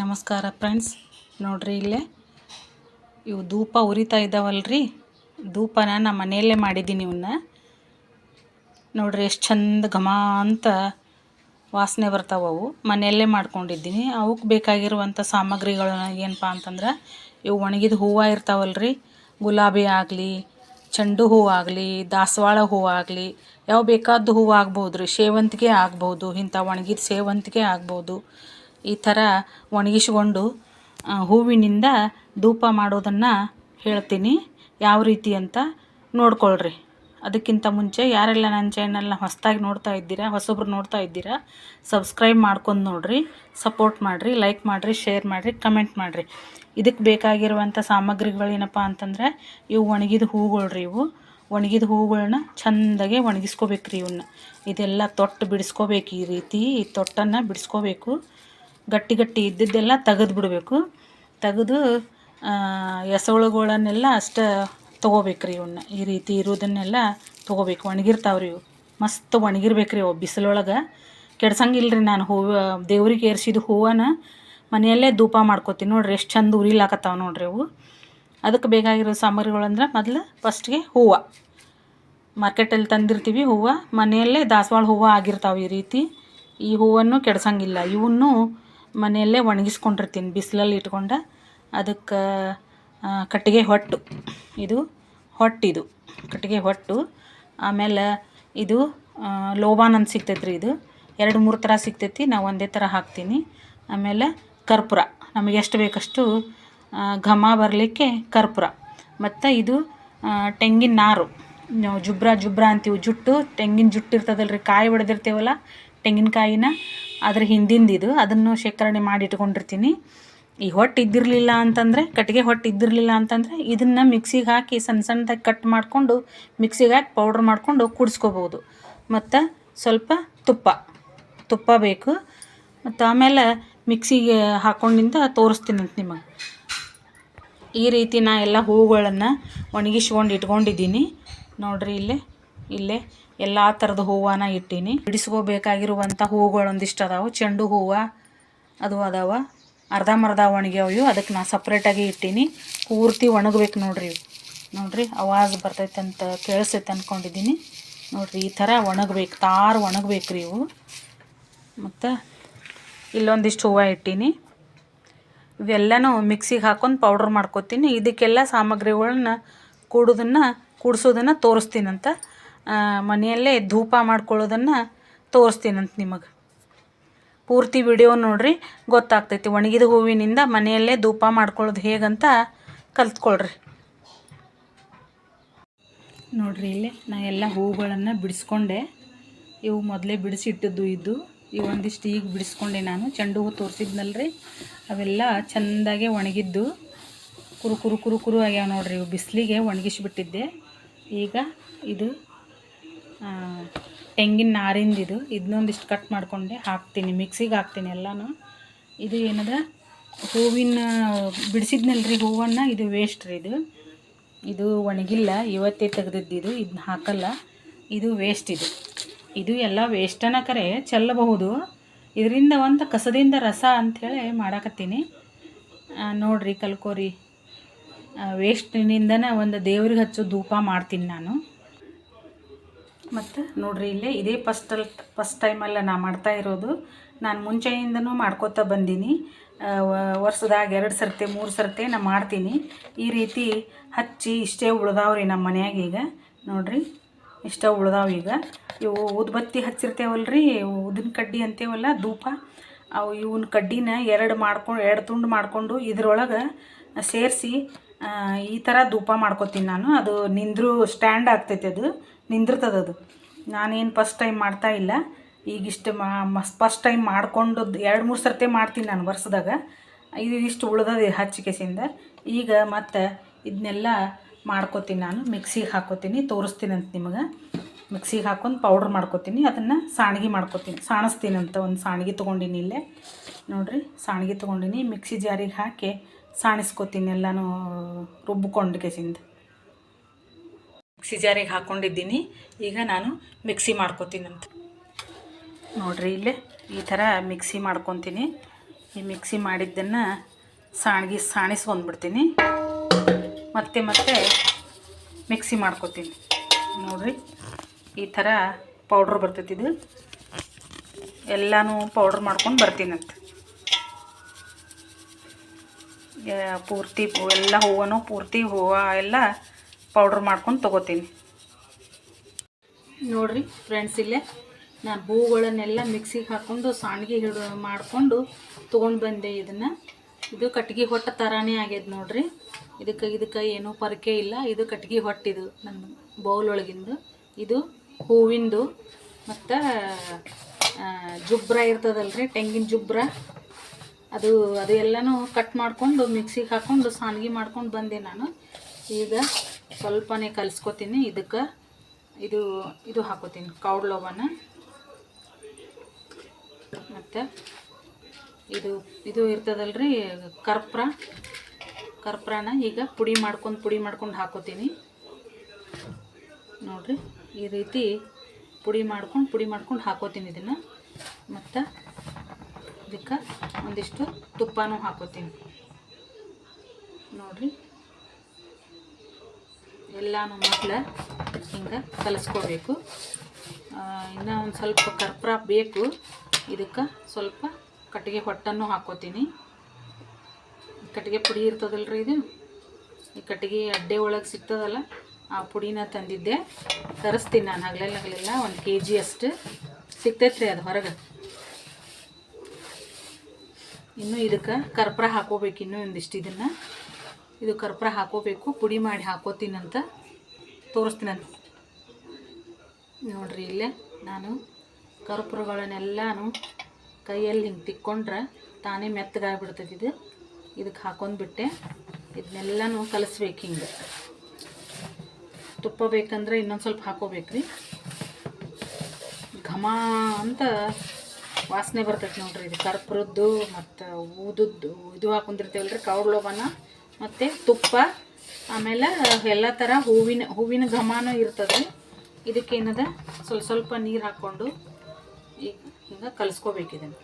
ನಮಸ್ಕಾರ ಫ್ರೆಂಡ್ಸ್. ನೋಡ್ರಿ ಇಲ್ಲೇ. ಇವು ಧೂಪ ಉರಿತಾ ಇದ್ದಾವಲ್ರಿ ಧೂಪನ ನಮ್ಮ ಮನೆಯಲ್ಲೇ ಮಾಡಿದ್ದೀನಿ ಇವನ್ನ ನೋಡ್ರಿ ಎಷ್ಟು ಚಂದ ಘಮ ಅಂತ ವಾಸನೆ ಬರ್ತಾವೆ ಅವು. ಮನೆಯಲ್ಲೇ ಮಾಡ್ಕೊಂಡಿದ್ದೀನಿ. ಅವಕ್ಕೆ ಬೇಕಾಗಿರುವಂಥ ಸಾಮಗ್ರಿಗಳು ಏನಪ್ಪ ಅಂತಂದ್ರೆ, ಇವು ಒಣಗಿದ ಹೂವು ಇರ್ತಾವಲ್ರಿ. ಗುಲಾಬಿ ಆಗಲಿ, ಚೆಂಡು ಹೂವು ಆಗಲಿ, ದಾಸವಾಳ ಹೂವು ಆಗಲಿ, ಯಾವ ಬೇಕಾದ ಹೂವು ಆಗ್ಬೋದು ರೀ ಸೇವಂತಿಗೆ ಆಗ್ಬೋದು, ಇಂಥ ಒಣಗಿದ ಸೇವಂತಿಗೆ ಆಗ್ಬೋದು. ಈ ಥರ ಒಣಗಿಸ್ಕೊಂಡು ಹೂವಿನಿಂದ ಧೂಪ ಮಾಡೋದನ್ನು ಹೇಳ್ತೀನಿ. ಯಾವ ರೀತಿ ಅಂತ ನೋಡ್ಕೊಳ್ರಿ. ಅದಕ್ಕಿಂತ ಮುಂಚೆ ಯಾರೆಲ್ಲ ನನ್ನ ಚಾನಲ್ನ ಹೊಸದಾಗಿ ನೋಡ್ತಾ ಇದ್ದೀರಾ, ಹೊಸಬ್ರು ನೋಡ್ತಾ ಇದ್ದೀರಾ ಸಬ್ಸ್ಕ್ರೈಬ್ ಮಾಡ್ಕೊಂಡು ನೋಡಿರಿ ಸಪೋರ್ಟ್ ಮಾಡಿರಿ ಲೈಕ್ ಮಾಡಿರಿ ಶೇರ್ ಮಾಡಿರಿ ಕಮೆಂಟ್ ಮಾಡಿರಿ. ಇದಕ್ಕೆ ಬೇಕಾಗಿರುವಂಥ ಸಾಮಗ್ರಿಗಳೇನಪ್ಪ ಅಂತಂದರೆ, ಇವು ಒಣಗಿದ ಹೂಗಳು ರೀ ಇವು. ಒಣಗಿದ ಹೂಗಳನ್ನ ಚೆಂದಾಗೆ ಒಣಗಿಸ್ಕೋಬೇಕು ರೀ ಇವನ್ನ ಇದೆಲ್ಲ ತೊಟ್ಟು ಬಿಡಿಸ್ಕೋಬೇಕು ಈ ರೀತಿ, ಈ ತೊಟ್ಟನ್ನು ಬಿಡಿಸ್ಕೋಬೇಕು. ಗಟ್ಟಿ ಗಟ್ಟಿ ಇದ್ದಿದ್ದೆಲ್ಲ ತೆಗೆದು ಬಿಡಬೇಕು. ತೆಗೆದು ಎಸಳುಗಳನ್ನೆಲ್ಲ ಅಷ್ಟು ತೊಗೋಬೇಕು ರೀ ಇವನ್ನ ಈ ರೀತಿ ಇರೋದನ್ನೆಲ್ಲ ತೊಗೋಬೇಕು. ಒಣಗಿರ್ತಾವೆ ರೀ ಇವು. ಮಸ್ತ್ ಒಣಗಿರ್ಬೇಕು ರೀ ಅವು ಬಿಸಿಲೊಳಗೆ. ಕೆಡ್ಸಂಗಿಲ್ಲ ರೀ ನಾನು ಹೂವು, ದೇವ್ರಿಗೆ ಏರ್ಸಿದ ಹೂವನ್ನ ಮನೆಯಲ್ಲೇ ಧೂಪ ಮಾಡ್ಕೋತೀನಿ ನೋಡ್ರಿ. ಎಷ್ಟು ಚಂದ ಉರಿಲಾಕತ್ತಾವ ನೋಡ್ರಿ ಅವು ಅದಕ್ಕೆ ಬೇಕಾಗಿರೋ ಸಾಮಗ್ರಿಗಳಂದ್ರೆ ಮೊದಲು ಫಸ್ಟ್ಗೆ ಹೂವು. ಮಾರ್ಕೆಟಲ್ಲಿ ತಂದಿರ್ತೀವಿ ಹೂವು. ಮನೆಯಲ್ಲೇ ದಾಸವಾಳ ಹೂವು ಆಗಿರ್ತಾವೆ ಈ ರೀತಿ. ಈ ಹೂವನ್ನು ಕೆಡ್ಸಂಗಿಲ್ಲ. ಇವನ್ನು ಮನೆಯಲ್ಲೇ ಒಣಗಿಸ್ಕೊಂಡಿರ್ತೀನಿ, ಬಿಸಿಲಲ್ಲಿ ಇಟ್ಕೊಂಡು. ಅದಕ್ಕೆ ಕಟ್ಟಿಗೆ ಹೊಟ್ಟು. ಇದು ಹೊಟ್ಟಿದು, ಕಟ್ಟಿಗೆ ಹೊಟ್ಟು. ಆಮೇಲೆ ಇದು ಲೋಬಾನ್ ಅಂತ ಸಿಗ್ತೈತೆ ರೀ ಇದು. ಎರಡು, ಮೂರು ಥರ ಸಿಗ್ತೈತಿ, ನಾವು ಒಂದೇ ಥರ ಹಾಕ್ತೀನಿ. ಆಮೇಲೆ ಕರ್ಪೂರ, ನಮಗೆ ಎಷ್ಟು ಬೇಕಷ್ಟು ಘಮ ಬರಲಿಕ್ಕೆ ಕರ್ಪೂರ. ಮತ್ತು ಇದು ತೆಂಗಿನ ನಾರು. ನಾವು ಜುಬ್ರ ಜುಬ್ರ ಅಂತೀವಿ, ಜುಟ್ಟು, ತೆಂಗಿನ ಜುಟ್ಟು ಇರ್ತದಲ್ಲ ರೀ ಕಾಯಿ ಹೊಡೆದಿರ್ತೇವಲ್ಲ, ತೆಂಗಿನಕಾಯಿನ ಅದ್ರ ಹಿಂದಿಂದ ಇದು. ಅದನ್ನು ಶೇಖರಣೆ ಮಾಡಿ ಇಟ್ಕೊಂಡಿರ್ತೀನಿ. ಈ ಹೊಟ್ಟು ಇದ್ದಿರಲಿಲ್ಲ ಅಂತಂದರೆ, ಕಟ್ಟಿಗೆ ಹೊಟ್ಟು ಇದ್ದಿರಲಿಲ್ಲ ಅಂತಂದರೆ ಇದನ್ನು ಮಿಕ್ಸಿಗೆ ಹಾಕಿ ಸಣ್ಣ ಸಣ್ಣದಾಗಿ ಕಟ್ ಮಾಡಿಕೊಂಡು, ಮಿಕ್ಸಿಗೆ ಹಾಕಿ ಪೌಡ್ರ್ ಮಾಡಿಕೊಂಡು ಕುಡಿಸ್ಕೋಬೋದು. ಮತ್ತು ಸ್ವಲ್ಪ ತುಪ್ಪ ತುಪ್ಪ ಬೇಕು. ಮತ್ತು ಆಮೇಲೆ ಮಿಕ್ಸಿಗೆ ಹಾಕೊಂಡಿಂದ ತೋರಿಸ್ತೀನಂತ ನಿಮಗೆ. ಈ ರೀತಿ ನಾ ಎಲ್ಲ ಹೂಗಳನ್ನು ಒಣಗಿಸ್ಕೊಂಡು ಇಟ್ಕೊಂಡಿದ್ದೀನಿ. ನೋಡಿರಿ ಇಲ್ಲೇ ಇಲ್ಲೇ ಎಲ್ಲ ಥರದ ಹೂವನ್ನ ಇಟ್ಟೀನಿ. ಬಿಡಿಸ್ಕೋಬೇಕಾಗಿರುವಂಥ ಒಂದಿಷ್ಟು ಅದಾವೆ. ಚೆಂಡು ಹೂವು ಅದು ಅದಾವ. ಅರ್ಧಂಬರ್ಧ ಒಣಗ್ಯಾವ ಇವು. ಅದಕ್ಕೆ ನಾ ಸಪ್ರೇಟಾಗಿ ಇಟ್ಟೀನಿ. ಪೂರ್ತಿ ಒಣಗಬೇಕು ನೋಡಿರಿ ನೋಡಿರಿ ಅವಾಜ್ ಬರ್ತೈತೆ ಅಂತ ಕೇಳಿಸೈತೆ ಅಂದ್ಕೊಂಡಿದ್ದೀನಿ ನೋಡಿರಿ, ಈ ಥರ ಒಣಗಬೇಕು, ತಾರು ಒಣಗಬೇಕು ರೀ ಇವು. ಮತ್ತು ಇಲ್ಲೊಂದಿಷ್ಟು ಹೂವು ಇಟ್ಟೀನಿ. ಇವೆಲ್ಲನೂ ಮಿಕ್ಸಿಗೆ ಹಾಕೊಂಡು ಪೌಡ್ರ್ ಮಾಡ್ಕೊತೀನಿ. ಇದಕ್ಕೆಲ್ಲ ಸಾಮಗ್ರಿಗಳನ್ನ ಕೂಡೋದನ್ನು, ಕೂಡಿಸೋದನ್ನು ತೋರಿಸ್ತೀನಂತ ಮನೆಯಲ್ಲೇ ಧೂಪ ಮಾಡ್ಕೊಳ್ಳೋದನ್ನು ತೋರಿಸ್ತೀನಂತ ನಿಮಗೆ. ಪೂರ್ತಿ ವಿಡಿಯೋ ನೋಡಿರಿ, ಗೊತ್ತಾಗ್ತೈತಿ. ಒಣಗಿದ ಹೂವಿನಿಂದ ಮನೆಯಲ್ಲೇ ಧೂಪ ಮಾಡ್ಕೊಳ್ಳೋದು ಹೇಗಂತ ಕಲ್ತ್ಕೊಳ್ರಿ. ನೋಡಿರಿ ಇಲ್ಲಿ ನಾ ಎಲ್ಲ ಹೂಗಳನ್ನು ಬಿಡಿಸ್ಕೊಂಡೆ. ಇವು ಮೊದಲೇ ಬಿಡಿಸಿಟ್ಟಿದ್ದು ಇದ್ದು ಈ ಒಂದಿಷ್ಟು ಈಗ ಬಿಡಿಸ್ಕೊಂಡೆ ನಾನು. ಚೆಂಡು ಹೂ ತೋರಿಸಿದ್ನಲ್ರಿ. ಅವೆಲ್ಲ ಚೆಂದಾಗೆ ಒಣಗಿದ್ದು. ಕುರು ಕುರು ಕುರು ಕುರು ಆಗ್ಯಾವ ನೋಡ್ರಿ ಇವು. ಬಿಸಿಲಿಗೆ ಒಣಗಿಸ್ಬಿಟ್ಟಿದ್ದೆ. ಈಗ ಇದು ತೆಂಗಿನ ನಾರಿಂದಿದು. ಇದನ್ನೊಂದಿಷ್ಟು ಕಟ್ ಮಾಡಿಕೊಂಡೆ, ಹಾಕ್ತೀನಿ ಮಿಕ್ಸಿಗೆ ಹಾಕ್ತೀನಿ ಎಲ್ಲನೂ. ಇದು ಏನದ? ಹೂವಿನ, ಬಿಡಿಸಿದ್ನಲ್ರಿ ಹೂವನ್ನು? ಇದು ವೇಸ್ಟ್ ರೀ ಇದು. ಇದು ಒಣಗಿಲ್ಲ, ಇವತ್ತೇ ತೆಗೆದಿದ್ದು ಇದನ್ನ ಹಾಕಲ್ಲ. ಇದು ವೇಸ್ಟ್ ಇದು. ಇದು ಎಲ್ಲ ವೇಸ್ಟನ ಕರೆ ಚೆಲ್ಲಬಹುದು. ಇದರಿಂದ ಒಂದು ಕಸದಿಂದ ರಸ ಅಂಥೇಳಿ ಮಾಡಾಕತ್ತೀನಿ. ನೋಡ್ರಿ ಕಲ್ಕೋರಿ. ವೇಸ್ಟಿನಿಂದನೇ ಒಂದು ದೇವ್ರಿಗೆ ಹಚ್ಚೋ ಧೂಪ ಮಾಡ್ತೀನಿ ನಾನು. ಮತ್ತು ನೋಡ್ರಿ ಇಲ್ಲೇ ಇದೇ ಫಸ್ಟಲ್ಲಿ ಫಸ್ಟ್ ಟೈಮಲ್ಲ ನಾ ಮಾಡ್ತಾ ಇರೋದು. ನಾನು ಮುಂಚೆಯಿಂದನೂ ಮಾಡ್ಕೋತಾ ಬಂದೀನಿ. ವರ್ಷದಾಗ ಎರಡು ಸರ್ತಿ, ಮೂರು ಸರ್ತಿ ನಾ ಮಾಡ್ತೀನಿ. ಈ ರೀತಿ ಹಚ್ಚಿ ಇಷ್ಟೇ ಉಳ್ದಾವ್ರಿ ನಮ್ಮ ಮನ್ಯಾಗ ಈಗ. ನೋಡ್ರಿ, ಇಷ್ಟ ಉಳ್ದಾವ ಈಗ. ಇವು ಉದ್ಬತ್ತಿ ಹಚ್ಚಿರ್ತೇವಲ್ಲ ರೀ ಉದಿನ ಕಡ್ಡಿ ಅಂತೇವಲ್ಲ, ಧೂಪ. ಅವು ಇವನ್ ಕಡ್ಡಿನ ಎರಡು ಮಾಡ್ಕೊಂಡು ಎರಡು ತುಂಡು ಮಾಡಿಕೊಂಡು ಇದ್ರೊಳಗೆ ಸೇರಿಸಿ ಈ ಥರ ಧೂಪ ಮಾಡ್ಕೊತೀನಿ ನಾನು. ಅದು ನಿಂದ್ರು ಸ್ಟ್ಯಾಂಡ್ ಆಗ್ತೈತೆ ಅದು. ನಿಂದಿರ್ತದೆ ಅದು. ನಾನೇನು ಫಸ್ಟ್ ಟೈಮ್ ಮಾಡ್ತಾ ಇಲ್ಲ. ಈಗಿಷ್ಟು ಮಾ ಫಸ್ಟ್ ಟೈಮ್ ಮಾಡಿಕೊಂಡು ಎರಡು ಮೂರು ಸರ್ತಿ ಮಾಡ್ತೀನಿ ನಾನು ವರ್ಷದಾಗ. ಇದು ಇಷ್ಟು ಹಚ್ಚಿ ಕೇಸಿಂದ ಈಗ ಮತ್ತು ಇದನ್ನೆಲ್ಲ ಮಾಡ್ಕೋತೀನಿ ನಾನು, ಮಿಕ್ಸಿಗೆ ಹಾಕ್ಕೋತೀನಿ ತೋರಿಸ್ತೀನಂತ ನಿಮಗೆ. ಮಿಕ್ಸಿಗೆ ಹಾಕೊಂಡು ಪೌಡ್ರ್ ಮಾಡ್ಕೋತೀನಿ, ಅದನ್ನು ಸಾಣಿಗೆ ಮಾಡ್ಕೊತೀನಿ. ಅಂತ ಒಂದು ಸಾಣಿಗೆ ತೊಗೊಂಡೀನಿ ಇಲ್ಲೇ. ನೋಡಿರಿ, ಸಾಣಿಗೆ ತೊಗೊಂಡಿನಿ, ಮಿಕ್ಸಿ ಜಾರಿಗೆ ಹಾಕಿ ಸಾಣಿಸ್ಕೊತೀನಿ ಎಲ್ಲನೂ ರುಬ್ಬಿಕೊಂಡು ಕೆಸಿಂದ ಮಿಕ್ಸಿ ಜಾರಿಗೆ ಹಾಕ್ಕೊಂಡಿದ್ದೀನಿ ಈಗ ನಾನು ಮಿಕ್ಸಿ ಮಾಡ್ಕೋತೀನಂತ. ನೋಡಿರಿ ಇಲ್ಲೇ ಈ ಥರ ಮಿಕ್ಸಿ ಮಾಡ್ಕೊತೀನಿ. ಈ ಮಿಕ್ಸಿ ಮಾಡಿದ್ದನ್ನು ಸಾಣ್ಗಿ ಸಾಣಿಸ್ಕೊಂಡ್ಬಿಡ್ತೀನಿ. ಮತ್ತೆ ಮತ್ತೆ ಮಿಕ್ಸಿ ಮಾಡ್ಕೊತೀನಿ. ನೋಡಿರಿ ಈ ಥರ ಪೌಡ್ರ್ ಬರ್ತೈತಿ ಇದು. ಎಲ್ಲನೂ ಪೌಡ್ರ್ ಮಾಡ್ಕೊಂಡು ಬರ್ತೀನಂತ. ಪೂರ್ತಿ ಎಲ್ಲ ಹೂವನು ಪೂರ್ತಿ ಹೂವು ಎಲ್ಲ ಪೌಡ್ರ್ ಮಾಡ್ಕೊಂಡು ತೊಗೋತೀನಿ. ನೋಡಿರಿ ಫ್ರೆಂಡ್ಸ್ ಇಲ್ಲೇ ನಾನು ಹೂಗಳನ್ನೆಲ್ಲ ಮಿಕ್ಸಿಗೆ ಹಾಕ್ಕೊಂಡು ಸಾಣಿಗೆ ಹಿಡು ಮಾಡಿಕೊಂಡು ತೊಗೊಂಡು ಬಂದೆ ಇದನ್ನು. ಇದು ಕಟ್ಗೆ ಹೊಟ್ಟ ಥರನೇ ಆಗ್ಯದ ನೋಡ್ರಿ. ಇದಕ್ಕೆ ಇದಕ್ಕೆ ಏನೂ ಪರಕೆ ಇಲ್ಲ. ಇದು ಕಟ್ಗೆ ಹೊಟ್ಟಿದು ನನ್ನ ಬೌಲ್ ಒಳಗಿಂದು. ಇದು ಹೂವಿಂದು ಮತ್ತು ಜುಬ್ರ ಇರ್ತದಲ್ರಿ, ತೆಂಗಿನ ಜುಬ್ರ. ಅದು ಅದು ಎಲ್ಲನೂ ಕಟ್ ಮಾಡಿಕೊಂಡು ಮಿಕ್ಸಿಗೆ ಹಾಕ್ಕೊಂಡು ಸಾನ್ಗಿ ಮಾಡ್ಕೊಂಡು ಬಂದೆ ನಾನು. ಈಗ ಸ್ವಲ್ಪನೇ ಕಲಿಸ್ಕೊತೀನಿ. ಇದಕ್ಕೆ ಇದು ಇದು ಹಾಕೋತೀನಿ. ಕೌಡ್ಲೋವನ ಮತ್ತು ಇದು ಇದು ಇರ್ತದಲ್ರಿ ಕರ್ಪ್ರ. ಕರ್ಪ್ರಾನ ಈಗ ಪುಡಿ ಮಾಡ್ಕೊಂಡು ಪುಡಿ ಮಾಡ್ಕೊಂಡು ಹಾಕೋತೀನಿ. ನೋಡಿರಿ, ಈ ರೀತಿ ಪುಡಿ ಮಾಡ್ಕೊಂಡು ಪುಡಿ ಮಾಡ್ಕೊಂಡು ಹಾಕೋತೀನಿ ಇದನ್ನು. ಮತ್ತು ಇದಕ್ಕೆ ಒಂದಿಷ್ಟು ತುಪ್ಪನೂ ಹಾಕೋತೀನಿ. ನೋಡಿರಿ. ಎಲ್ಲನೂ ಮೊದಲು ಹಿಂಗೆ ಕಲಿಸ್ಕೋಬೇಕು. ಇನ್ನೂ ಒಂದು ಸ್ವಲ್ಪ ಕರ್ಪೂರ ಬೇಕು. ಇದಕ್ಕೆ ಸ್ವಲ್ಪ ಕಟ್ಟಿಗೆ ಹೊಟ್ಟನ್ನು ಹಾಕೋತೀನಿ. ಕಟ್ಟಿಗೆ ಪುಡಿ ಇರ್ತದಲ್ಲ ರೀ ಇದು? ಈ ಕಟ್ಟಿಗೆ ಅಡ್ಡೆ ಒಳಗೆ ಸಿಗ್ತದಲ್ಲ, ಆ ಪುಡಿನ ತಂದಿದ್ದೆ. ತರಿಸ್ತೀನಿ ನಾನು ಹಗಲೆಲ್ಲ ಹಗಲೆಲ್ಲ, ಒಂದು ಕೆ ಜಿ ಅಷ್ಟು. ಸಿಗ್ತೈತ್ರಿ ಅದು ಹೊರಗೆ. ಇನ್ನು ಇದಕ್ಕೆ ಕರ್ಪೂರ ಹಾಕೋಬೇಕು ಇನ್ನೂ ಒಂದಿಷ್ಟು ಇದನ್ನು. ಇದು ಕರ್ಪೂರ ಹಾಕೋಬೇಕು, ಪುಡಿ ಮಾಡಿ ಹಾಕೋತೀನಂತ ತೋರಿಸ್ತೀನಂತ. ನೋಡ್ರಿ ಇಲ್ಲೇ ನಾನು ಕರ್ಪೂರಗಳನ್ನೆಲ್ಲನೂ ಕೈಯಲ್ಲಿ ಹಿಂಗೆ ತಿಕ್ಕೊಂಡ್ರೆ ತಾನೇ ಮೆತ್ತಗಾಗ್ಬಿಡ್ತೈತಿ ಇದು. ಇದಕ್ಕೆ ಹಾಕೊಂಡ್ಬಿಟ್ಟೆ. ಇದನ್ನೆಲ್ಲನೂ ಕಲಿಸ್ಬೇಕು ಹಿಂಗೆ. ತುಪ್ಪ ಬೇಕಂದ್ರೆ ಇನ್ನೊಂದು ಸ್ವಲ್ಪ ಹಾಕೋಬೇಕ್ರಿ. ಘಮ ಅಂತ ವಾಸನೆ ಬರ್ತೈತೆ ನೋಡ್ರಿ ಇದು ಕರ್ಪೂರದ್ದು ಮತ್ತು ಊದದ್ದು, ಇದು ಹಾಕೊಂಡಿರ್ತೀವಲ್ರಿ ಕೌಡ್ಲೋಬನ ಮತ್ತು ತುಪ್ಪ, ಆಮೇಲೆ ಎಲ್ಲ ಥರ ಹೂವಿನ ಹೂವಿನ ಘಮಾನು ಇರ್ತದೆ. ಇದಕ್ಕೇನದ ಸ್ವಲ್ಪ ಸ್ವಲ್ಪ ನೀರು ಹಾಕ್ಕೊಂಡು ಈಗ ಹಿಂಗೆ ಕಲಿಸ್ಕೋಬೇಕು ಇದನ್ನು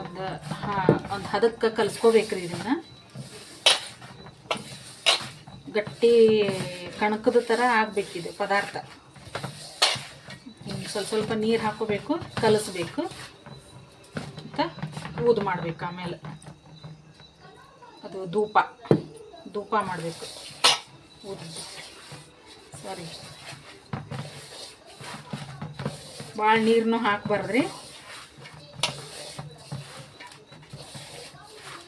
ಒಂದು, ಹಾಂ, ಒಂದು ಹದಕ್ಕೆ ಕಲಿಸ್ಕೋಬೇಕ್ರಿ ಇದನ್ನು. ಗಟ್ಟಿ ಕಣಕದ ಥರ ಆಗಬೇಕಿದೆ ಪದಾರ್ಥ. ಹಿಂಗೆ ಸ್ವಲ್ಪ ಸ್ವಲ್ಪ ನೀರು ಹಾಕೋಬೇಕು, ಕಲಿಸ್ಬೇಕು. ಅಂತ ಊದು ಮಾಡಬೇಕು ಆಮೇಲೆ. ಅದು ಧೂಪ. ಧೂಪ ಮಾಡಬೇಕು. ಸರಿ. ಭಾಳ ನೀರನ್ನು ಹಾಕ್ಬಾರ್ದ್ರಿ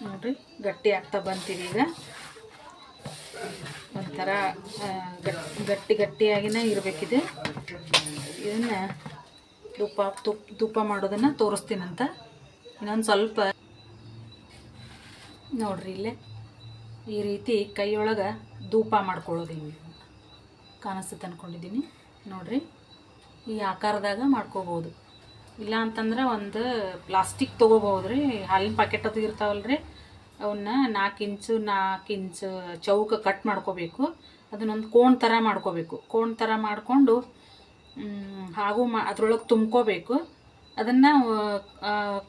ನೋಡ್ರಿ, ಗಟ್ಟಿ ಆಗ್ತಾ ಬಂತೀವಿ ಈಗ. ಒಂಥರ ಗಟ್ಟಿ ಗಟ್ಟಿಯಾಗಿನೇ ಇರಬೇಕಿದೆ. ಇದನ್ನು ತುಪ್ಪ ತುಪ್ಪ ತುಪ್ಪ ಮಾಡೋದನ್ನು ತೋರಿಸ್ತೀನಂತ. ಇನ್ನೊಂದು ಸ್ವಲ್ಪ ನೋಡ್ರಿ ಇಲ್ಲೇ. ಈ ರೀತಿ ಕೈಯೊಳಗೆ ಧೂಪ ಮಾಡ್ಕೊಳ್ಳೋದು ಕಾಣಿಸುತ್ತೆ ಅಂದ್ಕೊಂಡಿದ್ದೀನಿ ನೋಡ್ರಿ. ಈ ಆಕಾರದಾಗ ಮಾಡ್ಕೋಬೋದು. ಇಲ್ಲ ಅಂತಂದ್ರೆ ಒಂದು ಪ್ಲಾಸ್ಟಿಕ್ ತೊಗೋಬೋದು ರೀ ಹಾಲಿನ ಪ್ಯಾಕೆಟ್ ಅದು ಇರ್ತಾವಲ್ರಿ. ಅವನ್ನ ನಾಲ್ಕು ಇಂಚು ನಾಲ್ಕು ಇಂಚು ಚೌಕ ಕಟ್ ಮಾಡ್ಕೋಬೇಕು. ಅದನ್ನೊಂದು ಕೋಣ್ ಥರ ಮಾಡ್ಕೋಬೇಕು. ಕೋಣ್ ಥರ ಮಾಡಿಕೊಂಡು ಹಾಗೂ ಮಾ, ಅದ್ರೊಳಗೆ ತುಂಬ್ಕೋಬೇಕು. ಅದನ್ನು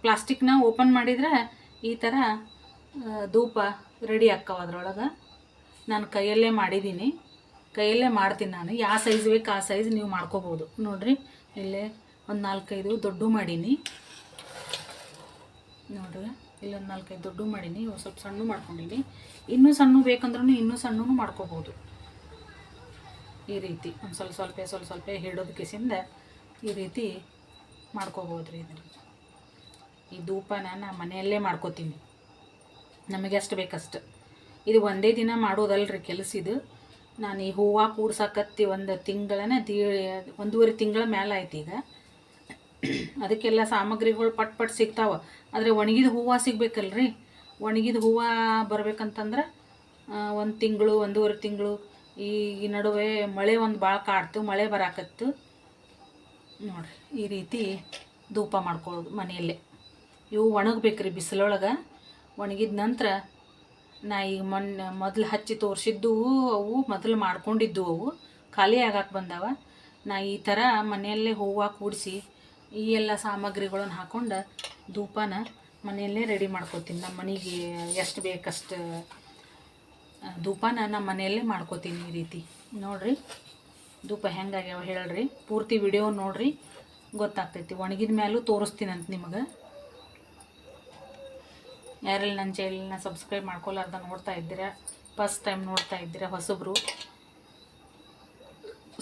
ಪ್ಲಾಸ್ಟಿಕ್ನ ಓಪನ್ ಮಾಡಿದ್ರೆ ಈ ಥರ ಧೂಪ ರೆಡಿ ಆಕ್ಕವ ಅದ್ರೊಳಗೆ. ನಾನು ಕೈಯಲ್ಲೇ ಮಾಡಿದ್ದೀನಿ ಕೈಯಲ್ಲೇ ಮಾಡ್ತೀನಿ ನಾನು. ಯಾವ ಸೈಜ್ ಬೇಕು ಆ ಸೈಜ್ ನೀವು ಮಾಡ್ಕೋಬೋದು. ನೋಡಿರಿ, ಇಲ್ಲೇ ಒಂದು ನಾಲ್ಕೈದು ದೊಡ್ಡ ಮಾಡೀನಿ. ನೋಡ್ರಿ ಇಲ್ಲೊಂದು ನಾಲ್ಕೈದು ದೊಡ್ಡ ಮಾಡೀನಿ. ಸ್ವಲ್ಪ ಸಣ್ಣ ಮಾಡ್ಕೊಂಡಿನಿ ಇನ್ನೂ ಸಣ್ಣ ಬೇಕಂದ್ರೂ ಇನ್ನೂ ಸಣ್ಣನು ಮಾಡ್ಕೋಬೋದು. ಈ ರೀತಿ ಒಂದು ಸ್ವಲ್ಪ ಸ್ವಲ್ಪ ಸ್ವಲ್ಪ ಸ್ವಲ್ಪ ಹಿಡೋದು ಕಿಸಿಂದ ಈ ರೀತಿ ಮಾಡ್ಕೋಬೋದು ರೀ ಈ ಧೂಪನ ನಾನು ಮನೆಯಲ್ಲೇ ಮಾಡ್ಕೋತೀನಿ. ನಮಗೆ ಅಷ್ಟು ಬೇಕಷ್ಟು. ಇದು ಒಂದೇ ದಿನ ಮಾಡೋದಲ್ರಿ ಕೆಲಸ ಇದು. ನಾನು ಈ ಹೂವು ಕೂರ್ಸಾಕತ್ತಿ ಒಂದು ತಿಂಗಳನ ದೀ, ಒಂದೂವರೆ ತಿಂಗಳ ಮೇಲೆ ಆಯ್ತು ಈಗ. ಅದಕ್ಕೆಲ್ಲ ಸಾಮಗ್ರಿಗಳು ಪಟ್ ಪಟ್ ಸಿಗ್ತಾವೆ. ಆದರೆ ಒಣಗಿದ ಹೂವು ಸಿಗ್ಬೇಕಲ್ರಿ? ಒಣಗಿದ ಹೂವು ಬರಬೇಕಂತಂದ್ರೆ ಒಂದು ತಿಂಗಳು, ಒಂದೂವರೆ ತಿಂಗಳು, ಈ ನಡುವೆ ಮಳೆ ಒಂದು ಭಾಳ ಕಾಡ್ತು, ಮಳೆ ಬರಾಕತ್ತು. ನೋಡಿರಿ, ಈ ರೀತಿ ಧೂಪ ಮಾಡ್ಕೊಳ್ಳೋದು ಮನೆಯಲ್ಲೇ. ಇವು ಒಣಗಬೇಕ್ರಿ ಬಿಸಿಲೊಳಗೆ. ಒಣಗಿದ ನಂತರ ನಾ ಈಗ ಮೊನ್ನೆ ಮೊದಲು ಹಚ್ಚಿ ತೋರಿಸಿದ್ದು ಅವು, ಮೊದಲು ಮಾಡ್ಕೊಂಡಿದ್ದು ಅವು, ಖಾಲಿ ಆಗಕ್ಕೆ ಬಂದವ. ನಾ ಈ ಥರ ಮನೆಯಲ್ಲೇ ಹೂವು ಕೂಡಿಸಿ ಈ ಎಲ್ಲ ಸಾಮಗ್ರಿಗಳನ್ನು ಹಾಕೊಂಡು ಧೂಪನ ಮನೆಯಲ್ಲೇ ರೆಡಿ ಮಾಡ್ಕೋತೀನಿ. ನಮ್ಮ ಮನೆಗೆ ಎಷ್ಟು ಬೇಕಷ್ಟು ಧೂಪನ ನಮ್ಮ ಮನೆಯಲ್ಲೇ ಮಾಡ್ಕೋತೀನಿ ಈ ರೀತಿ. ನೋಡಿರಿ, ಧೂಪ ಹೆಂಗಾಗ್ಯಾವ ಹೇಳ್ರಿ. ಪೂರ್ತಿ ವಿಡಿಯೋ ನೋಡಿರಿ, ಗೊತ್ತಾಗ್ತೈತಿ. ಒಣಗಿದ ಮೇಲೂ ತೋರಿಸ್ತೀನಂತ ನಿಮಗೆ. ಯಾರೆಲ್ಲ ನನ್ನ ಚಾನಲ್ನ ಸಬ್ಸ್ಕ್ರೈಬ್ ಮಾಡ್ಕೊಲಾರ್ದ ನೋಡ್ತಾ ಇದ್ದೀರಾ? ಫಸ್ಟ್ ಟೈಮ್ ನೋಡ್ತಾ ಇದ್ದೀರಾ ಹೊಸಬ್ರು?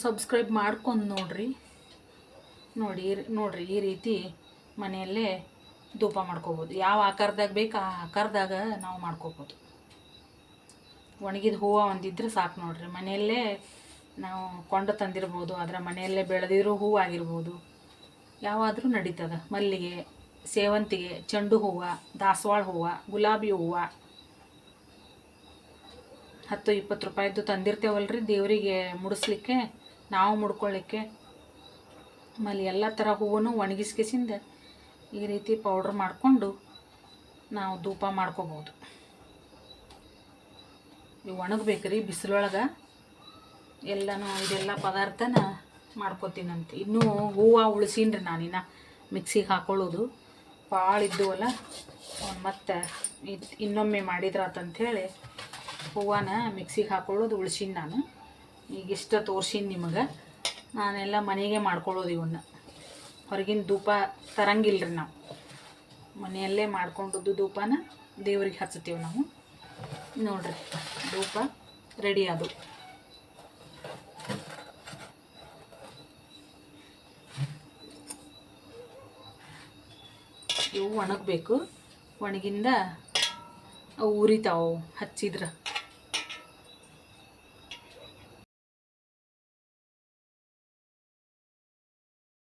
ಸಬ್ಸ್ಕ್ರೈಬ್ ಮಾಡ್ಕೊಂಡು ನೋಡ್ರಿ. ನೋಡಿ ನೋಡ್ರಿ, ಈ ರೀತಿ ಮನೆಯಲ್ಲೇ ಧೂಪ ಮಾಡ್ಕೋಬೋದು. ಯಾವ ಆಕಾರದಾಗ ಬೇಕು ಆ ಆಕಾರದಾಗ ನಾವು ಮಾಡ್ಕೋಬೋದು. ಒಣಗಿದ ಹೂವು ಒಂದಿದ್ರೆ ಸಾಕು ನೋಡ್ರಿ. ಮನೆಯಲ್ಲೇ ನಾವು ಕೊಂಡು ತಂದಿರ್ಬೋದು ಅದರ ಮನೆಯಲ್ಲೇ ಬೆಳೆದಿರೋ ಹೂವು ಆಗಿರ್ಬೋದು ಯಾವಾದರೂ ನಡೀತದ ಮಲ್ಲಿಗೆ. ಸೇವಂತಿಗೆ, ಚೆಂಡು ಹೂವು, ದಾಸವಾಳ ಹೂವು, ಗುಲಾಬಿ ಹೂವು. ಹತ್ತು, ಇಪ್ಪತ್ತು ರೂಪಾಯಿದ್ದು ತಂದಿರ್ತೇವಲ್ರಿ. ದೇವರಿಗೆ ಮುಡಿಸ್ಲಿಕ್ಕೆ, ನಾವು ಮುಡ್ಕೊಳ್ಳಿಕ್ಕೆ. ಆಮೇಲೆ ಎಲ್ಲ ಥರ ಹೂವನ್ನು ಒಣಗಿಸ್ಕೆಸಿಂದ ಈ ರೀತಿ ಪೌಡ್ರ್ ಮಾಡಿಕೊಂಡು ನಾವು ಧೂಪ ಮಾಡ್ಕೋಬೋದು. ಇವು ಒಣಗಬೇಕು ರೀ ಬಿಸಿಲೊಳಗೆ. ಎಲ್ಲನೂ ಇದೆಲ್ಲ ಪದಾರ್ಥನ ಮಾಡ್ಕೋತೀನಂತೆ. ಇನ್ನೂ ಹೂವು ಉಳಿಸೀನಿ ನಾನಿನ್ನ ಮಿಕ್ಸಿಗೆ ಹಾಕೊಳ್ಳೋದು. ಭಾಳ ಇದ್ದುವಲ್ಲ ಮತ್ತು ಇದು ಇನ್ನೊಮ್ಮೆ ಮಾಡಿದ್ರಾತಂಥೇಳಿ ಹೂವನ ಮಿಕ್ಸಿಗೆ ಹಾಕೊಳ್ಳೋದು ಉಳ್ಸೀನಿ ನಾನು. ಈಗ ಇಷ್ಟ ತೋರ್ಸೀನಿ ನಿಮಗೆ. ನಾನೆಲ್ಲ ಮನೆಗೆ ಮಾಡ್ಕೊಳ್ಳೋದು ಇವನ್ನ ಹೊರಗಿನ ಧೂಪ ತರಂಗಿಲ್ಲ ರೀ ನಾವು. ಮನೆಯಲ್ಲೇ ಮಾಡ್ಕೊಂಡದ್ದು ಧೂಪನ ದೇವ್ರಿಗೆ ಹಚ್ತೀವಿ ನಾವು. ನೋಡ್ರಿ, ಧೂಪ ರೆಡಿ ಅದು. ಇವು ಒಣಗಬೇಕು ಒಣಗಿಂದ ಅವು ಉರಿತಾವು ಹಚ್ಚಿದ್ರೆ.